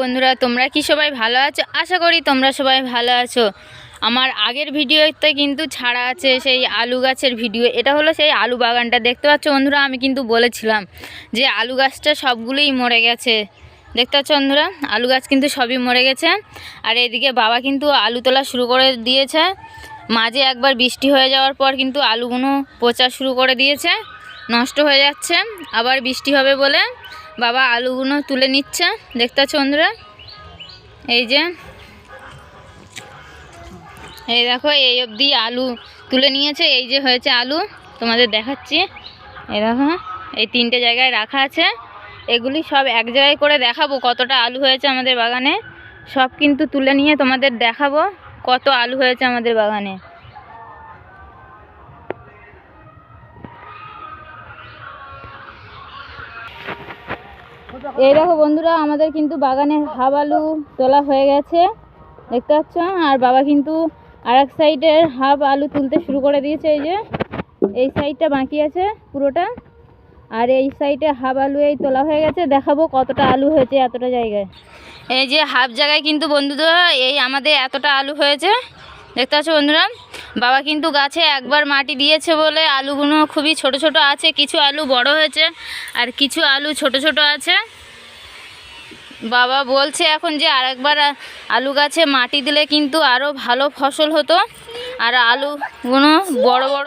বন্ধুরা, তোমরা কি সবাই ভালো আছো? আশা করি তোমরা সবাই ভালো আছো। আমার আগের ভিডিওতে কিন্তু ছাড়া আছে সেই আলু গাছের ভিডিও। এটা হলো সেই আলু বাগানটা। দেখতে পাচ্ছ বন্ধুরা, আমি কিন্তু বলেছিলাম যে আলু গাছটা সবগুলোই মরে গেছে। দেখতে পাচ্ছ বন্ধুরা, আলু গাছ কিন্তু সবই মরে গেছে। আর এদিকে বাবা কিন্তু আলু তোলা শুরু করে দিয়েছে। মাঝে একবার বৃষ্টি হয়ে যাওয়ার পর কিন্তু আলুগুলো পচা শুরু করে দিয়েছে। নষ্ট হয়ে যাচ্ছে। আবার বৃষ্টি হবে বলে বাবা আলুগুলো তুলে নিচ্ছে। দেখতে বন্ধুরা? এই যে। এই দেখো, এই অবধি আলু তুলে নিয়েছে। এই যে হয়েছে আলু, তোমাদের দেখাচ্ছি। এই দেখো, এই তিনটে জায়গায় রাখা আছে। এগুলি সব এক জায়গায় করে দেখাবো কতটা আলু হয়েছে আমাদের বাগানে। সব কিন্তু তুলে নিয়ে তোমাদের দেখাবো কত আলু হয়েছে আমাদের বাগানে। এই দেখো বন্ধুরা, আমাদের কিন্তু বাগানের হাফ আলু তোলা হয়ে গেছে। দেখতে পাচ্ছ? আর বাবা কিন্তু আর এক সাইডের হাফ আলু তুলতে শুরু করে দিয়েছে, এই যে। এই সাইডটা বাকি আছে পুরোটা। আর এই সাইডে হাফ আলু এই তোলা হয়ে গেছে। দেখাবো কতটা আলু হয়েছে এতটা জায়গায়। এই যে হাফ জায়গায় কিন্তু বন্ধুরা, এই আমাদের এতটা আলু হয়েছে। দেখতে পাচ্ছ বন্ধুরা? বাবা কিন্তু গাছে একবার মাটি দিয়েছে বলে আলুগুলো খুবই ছোট ছোট আছে, কিছু আলু বড় হয়েছে আর কিছু আলু ছোট ছোট আছে। বাবা বলছে এখন যে আরেকবার আলু গাছে মাটি দিলে কিন্তু আরও ভালো ফসল হতো আর আলুগুলো বড় বড়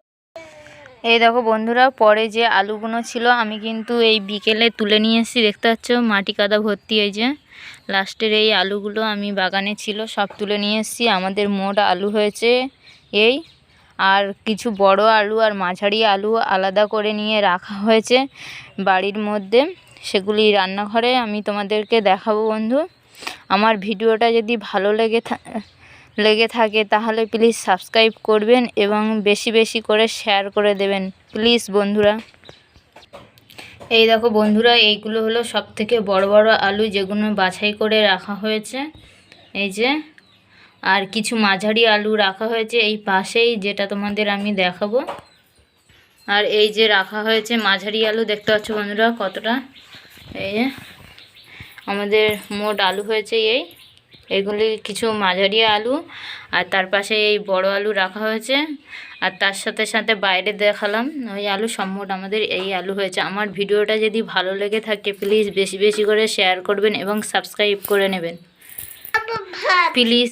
এই দেখো বন্ধুরা, পরে যে আলুগুলো ছিল আমি কিন্তু এই বিকেলে তুলে নিয়ে এসেছি, দেখতে পাচ্ছ মাটি কাদা ভর্তি যে লাস্টের এই আলুগুলো আমি বাগানে ছিল, সব তুলে নিয়ে এসেছি। আমাদের মোট আলু হয়েছে এই, আর কিছু বড় আলু আর মাঝারি আলু আলাদা করে নিয়ে রাখা হয়েছে বাড়ির মধ্যে। সেগুলি রান্নাঘরে আমি তোমাদেরকে দেখাবো বন্ধু। আমার ভিডিওটা যদি ভালো লেগে লেগে থাকে তাহলে প্লিজ সাবস্ক্রাইব করবেন এবং বেশি বেশি করে শেয়ার করে দেবেন। প্লিজ বন্ধুরা। এই দেখো বন্ধুরা, এইগুলো হলো সব থেকে বড় বড় আলু যেগুলো বাছাই করে রাখা হয়েছে। এই যে, আর কিছু মাঝারি আলু রাখা হয়েছে এই পাশেই যেটা তোমাদের আমি দেখাবো। আর এই যে রাখা হয়েছে মাঝারি আলু, দেখতে পাচ্ছ বন্ধুরা কতটা? এই যে, আমাদের মোট আলু হয়েছে এই। এগুলি কিছু মাঝারি আলু আর তার পাশে এই বড় আলু রাখা হয়েছে। আর তার সাথে সাথে বাইরে দেখালাম ওই আলু সম্মুট আমাদের এই আলু হয়েছে। আমার ভিডিওটা যদি ভালো লেগে থাকে প্লিজ বেশি বেশি করে শেয়ার করবেন এবং সাবস্ক্রাইব করে নেবেন। প্লিজ